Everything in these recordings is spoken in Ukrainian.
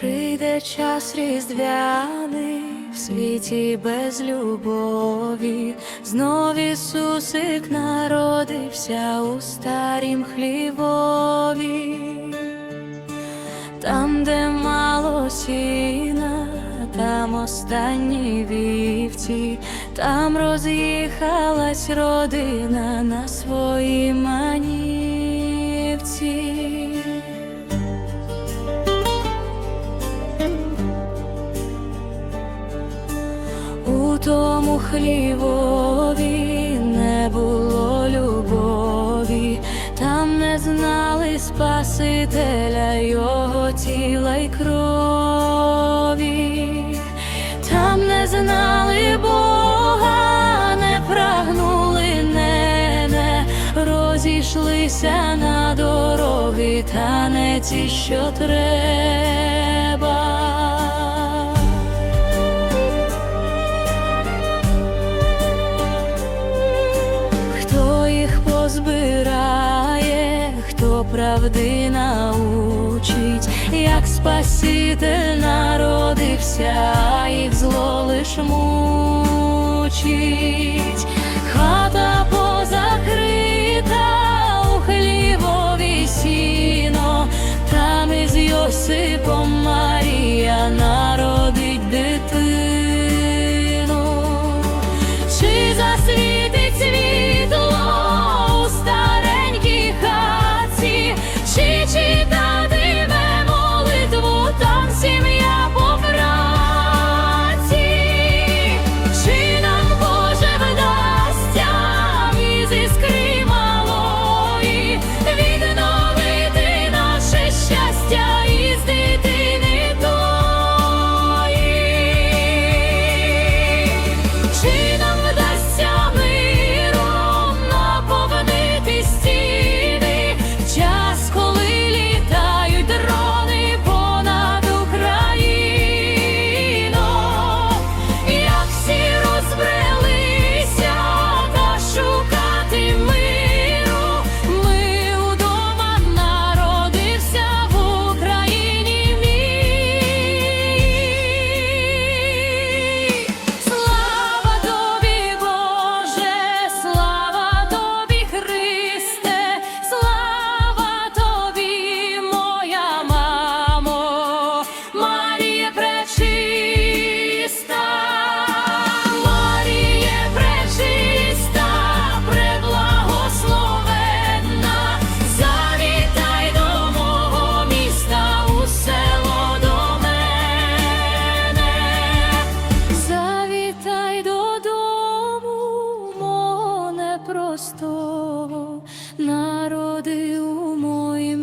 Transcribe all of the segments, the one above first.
Прийде час різдвяний в світі без любові, знов Ісусик народився у старім хлівові, там, де мало сіна, там останні вівці, там роз'їхалась родина на своїй манівці. Тому хлівові не було любові, там не знали Спасителя його тіла й крові, там не знали Бога, не прагнули, не, не розійшлися на дороги, та не ті, що треба. Правди научить, як Спаситель народився, а їх зло лиш мучить, хата позакрита у хлівові сіно, там із Йосипом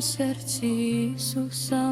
серці Ісуса.